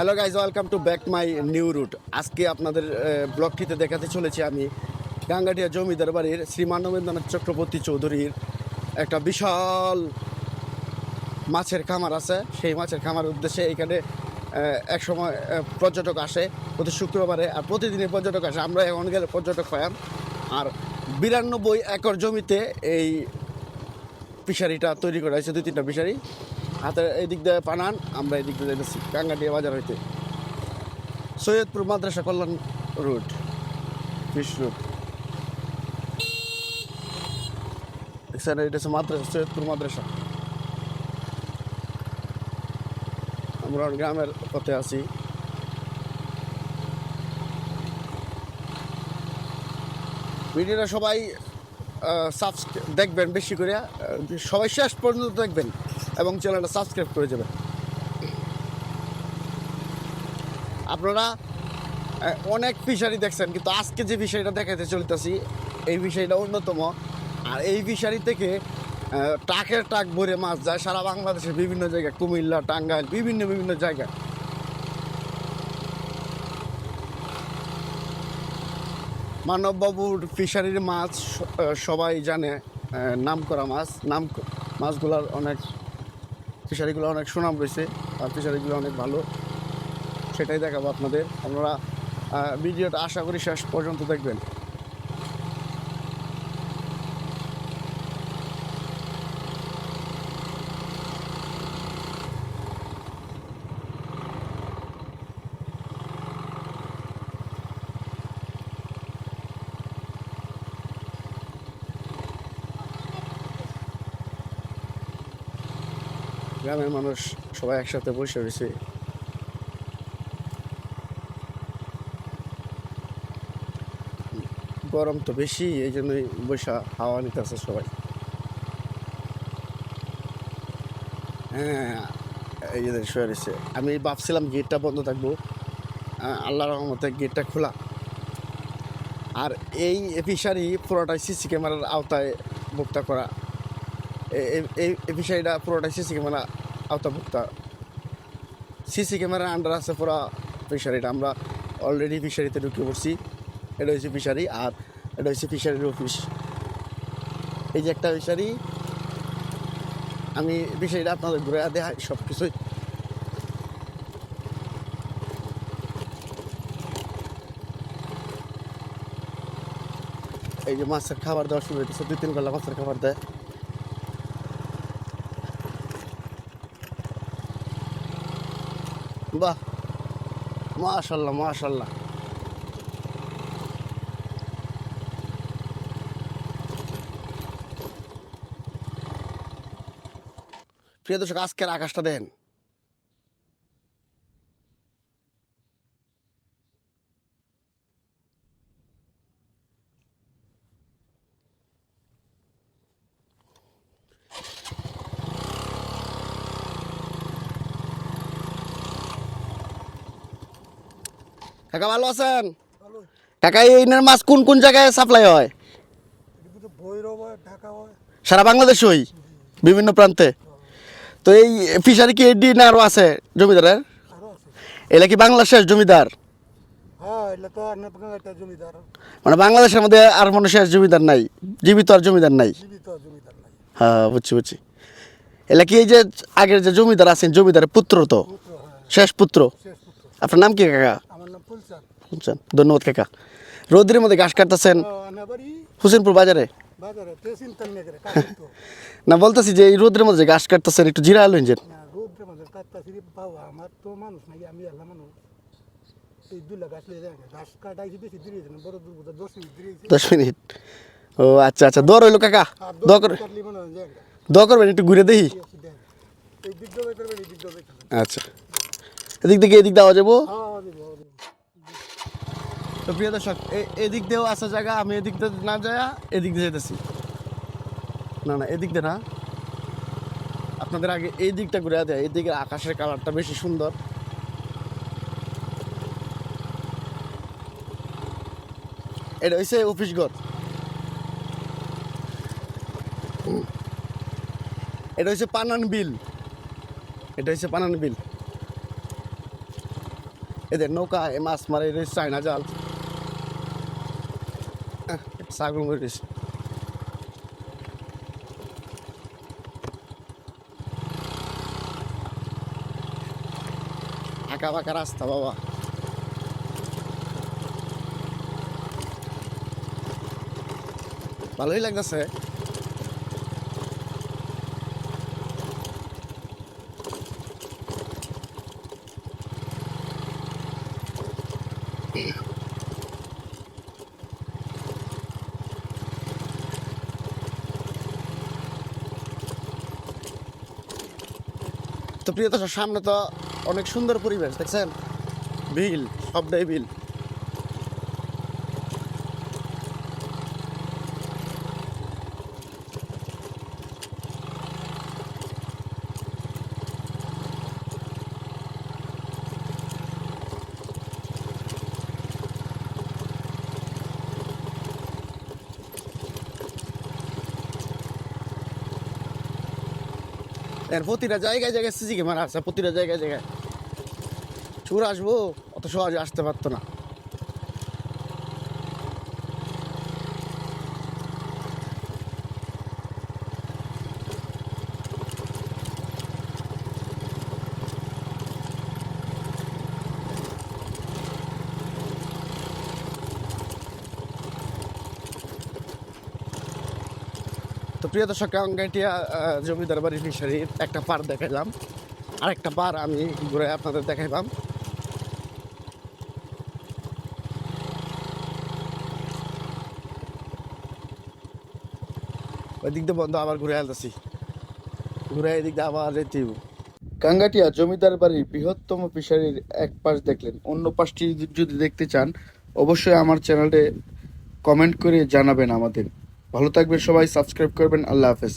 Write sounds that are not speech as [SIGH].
Hello guys welcome to back my new route আজকে আপনাদের ব্লগটিতে দেখাতে চলেছি আমি গাঙ্গাটিয়া জমিদার বাড়ির শ্রী মানবেন্দ্রনাথ চক্রবর্তী চৌধুরীর একটা বিশাল মাছের খামার আছে। সেই মাছের খামার উদ্দেশ্যে এখানে এক সময় পর্যটক আসে প্রতি শুক্রবারে আর প্রতিদিনই পর্যটক আসে। আমরা এখন গেলে পর্যটক পাইম আর বিরানব্বই একর জমিতে এই ফিশারিটা তৈরি করা হয়েছে, দুই তিনটা ফিশারি। হাতে এই দিক দিয়ে পানান আমরা এই দিক দিয়ে যাইতেছি কাঙ্গাটিয়া বাজার হইতে। সৈয়দপুর মাদ্রাসা কল্যাণ রুট ফিশ রুট দেখছেন, এটা হচ্ছে মাদ্রাসা, সৈয়দপুর মাদ্রাসা। আমরা গ্রামের পথে আছি। ভিডিওটা সবাই সাবস্ক্রাইব দেখবেন বেশি করে সবাই শেষ পর্যন্ত দেখবেন। এবং চ্যানেলটা সাবস্ক্রাইব করে যাবেন। আপনারা অনেক ফিশারি দেখছেন, কিন্তু আজকে যে বিষয়টা দেখাতে চলতেছি, এই বিষয়টা অন্যতম। আর এই ফিশারি থেকে টাকের টাক ভরে মাছ যায় সারা বাংলাদেশের বিভিন্ন জায়গায়, কুমিল্লা, টাঙ্গাইল, বিভিন্ন বিভিন্ন জায়গায়। মানববাবুর ফিশারির মাছ সবাই জানে নাম করা মাছ, নাম, মাছগুলার অনেক ফিশারিগুলো অনেক সুনাম রয়েছে আর ফিশারিগুলো অনেক ভালো। সেটাই দেখাবো আপনাদের। আপনারা ভিডিওটা আশা করি শেষ পর্যন্ত দেখবেন। গ্রামের মানুষ সবাই একসাথে বসে রয়েছে। গরম তো বেশি, এই জন্যই বৈশা হাওয়া নিতেছে সবাই। হ্যাঁ এই যে শুয়ে রয়েছে। আমি ভাবছিলাম গেটটা বন্ধ থাকব। আল্লাহ রহমতে গেটটা খোলা। আর এই ফিশারি পুরোটাই সিসি ক্যামেরার আওতায় মুক্তা করা। এই ফিশারিটা পুরোটাই সিসি ক্যামেরা আওতাভুক্ত। সিসি ক্যামেরার আন্ডার আছে পুরো ফিশারিটা আমরা অলরেডি ফিশারিতে ঢুকে পড়ছি। এটা হচ্ছে ফিশারি আর এটা হচ্ছে ফিশারির অফিস এই যে একটা ফিশারি আমি বিষয়টা আপনাদের ঘুরে দেখাই সব কিছুই এই যে মাছের খাবার দেওয়া শুরু হয়েছে দুই তিন বেলা মাছের খাবার দেয়। বাহ মাশাল্লাহ মাশাল্লাহ। প্রিয় দর্শক আজকের আকাশটা দেন। কাকা ভালো আছেন? কাকা এই ইনের মাছ কোন কোন জায়গায় সাপ্লাই হয়? সারা বাংলাদেশ হই বিভিন্ন প্রান্তে। তো এই ফিশারি কি এডি না আরও আছে জমিদারের? আরও আছে এলা কি বাংলাদেশের জমিদার? মানে বাংলাদেশের মধ্যে আর মনে শেষ জমিদার নাই, জীবিত আর জমিদার নাই। হ্যাঁ বুঝছি বুঝছি। এলা কি এই যে আগের যে জমিদার আছেন, জমিদারের পুত্র তো? শেষ শেষ পুত্র? আপনার নাম কি, কাকা? বুঝছেন ধন্যবাদ কাকা। রোদ্রের মধ্যে ঘাস কাটতেছেন হুসেনপুর বাজারে? [LAUGHS] না বলতেছি যে এই রোদ্রের মধ্যে ঘাস কাটতেছেন একটু জিরা আলুন যে না রোদ্রে মাঝে কাটতাছি বাবা আমার তো মানুষ নাকি আমি আল্লাহ মানুষ। এই দুলা গাছ লিয়ে যায় গাছ কাটাইছি বেশি দূরে না বড় দূর বোধ দশ মিনিট। ও আচ্ছা আচ্ছা দর হইল কাকা। হয় দোয়া করবেন একটু ঘুরে দেখি। আচ্ছা। এদিক থেকে এদিক দেওয়া যাব হ্যাঁ হ্যাঁ দিব, হ্যাঁ, দিব। তো প্রিয় দর্শক, এ- এদিক দিয়েও আসা জায়গা, আমি এদিক দিয়ে না যায় এদিক দিয়ে যেতেছি না না, এদিক দিয়ে না। আপনাদের আগে এই দিকটা ঘুরে দেয়, এই দিকের আকাশের কালারটা বেশি সুন্দর। এটা হচ্ছে অফিস ঘর। এটা হচ্ছে পানান বিল। এটা হচ্ছে পানান বিল। এদের নৌকায় মাছ মারে চায়না জাল। আহ, সাগর মরিস আঁকা বাঁকা রাস্তা বাবা ভালোই লাগতেছে তো প্রিয় দর্শক সামনে তো অনেক সুন্দর পরিবেশ দেখছেন? বিল সবটাই বিল এর প্রতিটা জায়গায় জায়গায় সিসি ক্যামেরা আছে, প্রতিটা জায়গায় জায়গায়। চুর আসব, অত সহজে আসতে পারতো না। প্রিয় দর্শক গাঙ্গাটিয়া জমিদার বাড়ির ফিশারির একটা পার দেখাইলাম। আর একটা পার আমি ঘুরে আপনাদের দেখাইলাম। ওই দিক দিয়ে বন্ধ আবার ঘুরে আসতেছি। ঘুরে এদিক দিয়ে আবার যেতে গাঙ্গাটিয়া জমিদার বাড়ির বৃহত্তম ফিশারির এক পাশ দেখলেন। অন্য পাশটি যদি দেখতে চান, অবশ্যই আমার চ্যানেলে কমেন্ট করে জানাবেন আমাদের। ভালো থাকবেন সবাই সাবস্ক্রাইব করবেন আল্লাহ হাফেজ।